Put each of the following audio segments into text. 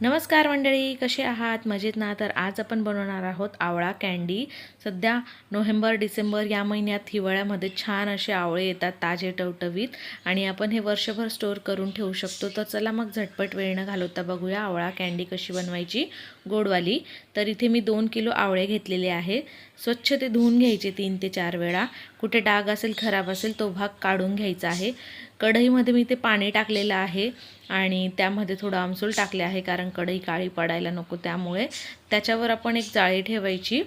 नमस्कार मंडळी कसे आहात? मजेत ना? तर आज आपण बनवणार आहोत आवळा कँडी. सध्या नोव्हेंबर डिसेंबर या महिन्यात हिवाळ्यामध्ये छान असे आवळे येतात ताजे टवटवीत आणि आपण हे वर्षभर स्टोअर करून ठेवू शकतो. तर चला मग झटपट वेळ न घालवता बघूया आवळा कँडी कशी बनवायची. गोडवाली. तर इथे मी दोन किलो आवळे घेतलेले आहे. स्वच्छ ते धुवून घ्यायचे तीन ते चार वेळा. कुठे डाग असेल खराब असेल तो भाग काढून घ्यायचा आहे. कढईमध्ये मी ते पाणी टाकलेलं आहे आणि त्यामध्ये थोडं आमसूल टाकले आहे कारण कढई काळी पडायला नको त्यामुळे. त्याच्यावर आपण एक जाळी ठेवायची.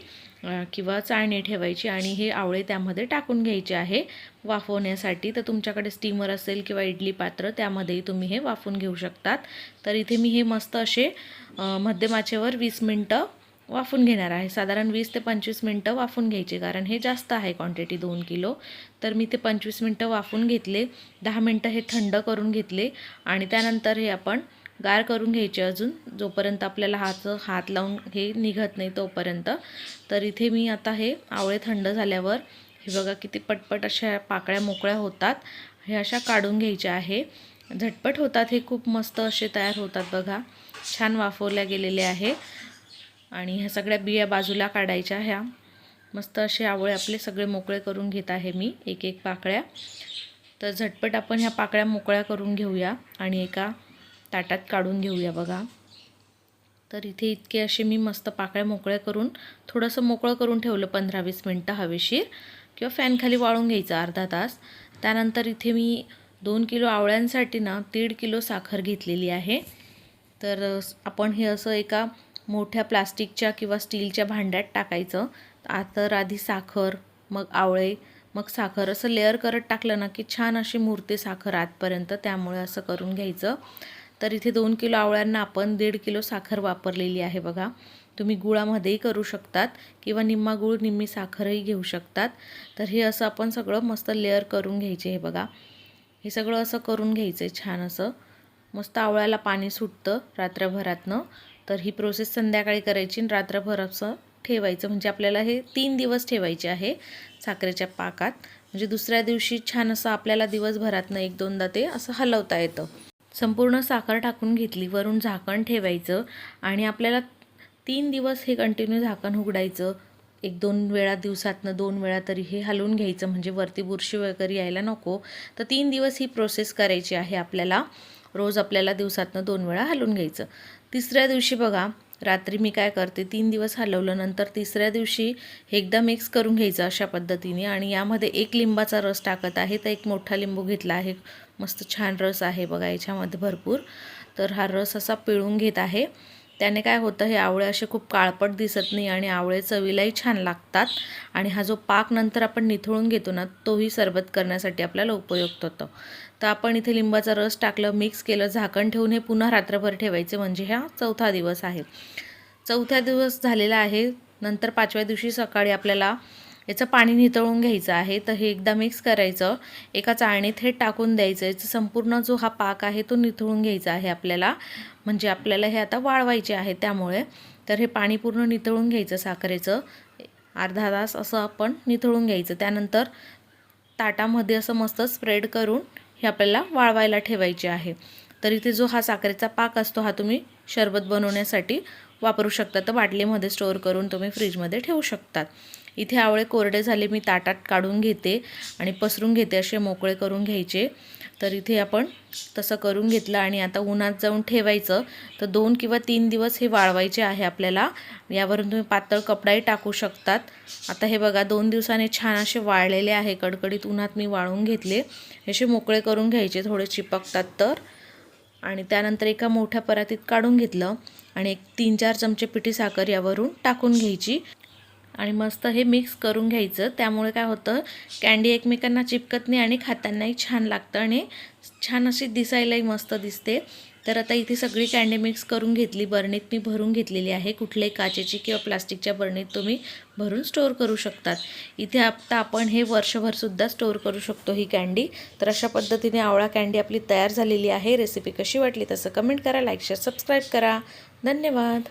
किंवा चाळणी ठेवायची आणि हे आवळे त्यामध्ये टाकून घ्यायचे आहे. वाफवण्यासाठी तर तुमच्याकडे स्टीमर असेल किंवा इडली पात्र त्यामध्येही तुम्ही हे वाफून घेऊ शकतात. तर इथे मी हे मस्त असे मध्यमाचेवर वीस मिनटं वाफून घेणार आहे. साधारण वीस ते पंचवीस मिनटं वाफून घ्यायचे कारण हे जास्त आहे क्वांटिटी दोन किलो. तर मी ते पंचवीस मिनटं वाफून घेतले. दहा मिनटं हे थंड करून घेतले आणि त्यानंतर हे आपण गार करून घ्यायचे अजून. जोपर्यंत आपल्याला हातचं हात लावून हे निघत नाही तोपर्यंत. तर इथे मी आता हे आवळे थंड झाल्यावर हे बघा किती पटपट अशा पाकळ्या मोकळ्या होतात. हे अशा काढून घ्यायच्या आहे. झटपट होतात हे खूप मस्त असे तयार होतात बघा. छान वाफवल्या गेलेले आहे. आणि ह्या सगळ्या बिया बाजूला काढायच्या ह्या. मस्त असे आवळे आपले सगळे मोकळे करून घेत आहे मी एक एक पाकळ्या. तर झटपट आपण ह्या पाकळ्या मोकळ्या करून घेऊया. आणि एका ताटात काढून घेऊया बघा. तर इथे इतके असे मी मस्त पाकळ्या मोकळ्या करून थोडंसं मोकळं करून ठेवलं पंधरा वीस मिनटं हवेशीर. किंवा फॅनखाली वाळून घ्यायचं अर्धा तास. त्यानंतर इथे मी दोन किलो आवळ्यांसाठी ना दीड किलो साखर घेतलेली आहे. तर आपण हे असं एका मोठ्या प्लास्टिकच्या किंवा स्टीलच्या भांड्यात टाकायचं. आतर तर आधी साखर मग आवळे मग साखर असं लेअर करत टाकलं ना की छान अशी मूर्ती साखर आतपर्यंत त्यामुळे असं करून घ्यायचं. तर इथे दोन किलो आवळ्यांना आपण दीड किलो साखर वापरलेली आहे बघा. तुम्ही गुळामध्येही करू शकतात किंवा निम्मा गुळ निम्मी साखरही घेऊ शकतात. तर हे असं आपण सगळं मस्त लेअर करून घ्यायचे हे बघा. हे सगळं असं करून घ्यायचं आहे छान असं. मस्त आवळ्याला पाणी सुटतं रात्रभरातनं. तर ही प्रोसेस संध्याकाळी करायची आणि रात्रभर असं ठेवायचं. म्हणजे आपल्याला हे तीन दिवस ठेवायचे आहे साखरेच्या पाकात. म्हणजे दुसऱ्या दिवशी छान असं आपल्याला दिवसभरातनं एक दोनदा ते असं हलवता येतं. संपूर्ण साखर टाकून घेतली वरून झाकण ठेवायचं आणि आपल्याला तीन दिवस हे कंटिन्यू झाकण उघडायचं. एक दोन वेळा दिवसातनं दोन वेळा तरी हे हलवून घ्यायचं म्हणजे वरती बुरशी वगैरे यायला नको. तर तीन दिवस ही प्रोसेस करायची आहे आपल्याला. रोज आपल्याला दिवसातनं दोन वेळा हलवून घ्यायचं. तिसऱ्या दिवशी बघा रात्री मी काय करते तीन दिवस हलवलं नंतर तिसऱ्या दिवशी एकदा मिक्स करून घ्यायचं अशा पद्धतीने. आणि यामध्ये एक लिंबाचा रस टाकत आहे तर एक मोठा लिंबू घेतला आहे. मस्त छान रस आहे बघा याच्यामध्ये भरपूर. तर हा रस असा पिळून घेत आहे. त्याने काय होतं हे आवळे असे खूप काळपट दिसत नाही आणि आवळे चवीलाही छान लागतात. आणि हा जो पाक नंतर आपण निथळून घेतो ना तोही सरबत करण्यासाठी आपल्याला उपयुक्त होतो. तर आपण इथे लिंबाचा रस टाकलं मिक्स केलं झाकण ठेवून हे पुन्हा रात्रभर ठेवायचे. म्हणजे हा चौथा दिवस आहे. चौथ्या दिवस झालेला आहे. नंतर पाचव्या दिवशी सकाळी आपल्याला याचं पाणी नितळून घ्यायचं आहे. तर हे एकदा मिक्स करायचं. एका चाळणीत हे टाकून द्यायचं. याचा संपूर्ण जो हा पाक आहे तो निथळून घ्यायचा आहे आपल्याला. म्हणजे आपल्याला हे आता वाळवायचे आहे त्यामुळे. तर हे पाणी पूर्ण नितळून घ्यायचं साखरेचं. अर्धा तास असं आपण निथळून घ्यायचं. त्यानंतर ताटामध्ये असं मस्त स्प्रेड करून हे आपल्याला वाळवायला ठेवायचे आहे. तर इथे जो हा साखरेचा पाक असतो हा तुम्ही शरबत बनवण्यासाठी वापरू शकता. तर बाटलीमध्ये स्टोअर करून तुम्ही फ्रीजमध्ये ठेवू शकतात. इथे आवळे कोरडे झाले मी ताटात काढून घेते आणि पसरून घेते असे मोकळे करून घ्यायचे. तर इथे आपण तसं करून घेतलं आणि आता उन्हात जाऊन ठेवायचं. तर दोन किंवा तीन दिवस हे वाळवायचे आहे आपल्याला. यावरून तुम्ही पातळ कपडाही टाकू शकतात. आता हे बघा दोन दिवसाने छान असे वाळलेले आहे. कडकडीत उन्हात मी वाळून घेतले. असे मोकळे करून घ्यायचे थोडे चिपकतात तर. आणि त्यानंतर एका मोठ्या परातीत काढून घेतलं आणि एक तीन चार चमचे पिठी साखर यावरून टाकून घ्यायची. आणि मस्त हे मिक्स करून घ्यायचं. त्यामुळे काय होतं कँडी एकमेकांना चिपकत नाही आणि खातानाही छान लागतं आणि छान अशी दिसायलाही मस्त दिसते. तर आता इथे सगळी कँडी मिक्स करून घेतली. बरणीत मी भरून घेतलेली आहे. कुठल्याही काचेची किंवा प्लास्टिकच्या बरणीत तुम्ही भरून स्टोअर करू शकतात. इथे आता आपण हे वर्षभरसुद्धा स्टोअर करू शकतो ही कँडी तर अशा पद्धतीने आवळा कँडी आपली तयार झालेली आहे. रेसिपी कशी वाटली तसं कमेंट करा लाईक शेअर सबस्क्राईब करा. धन्यवाद.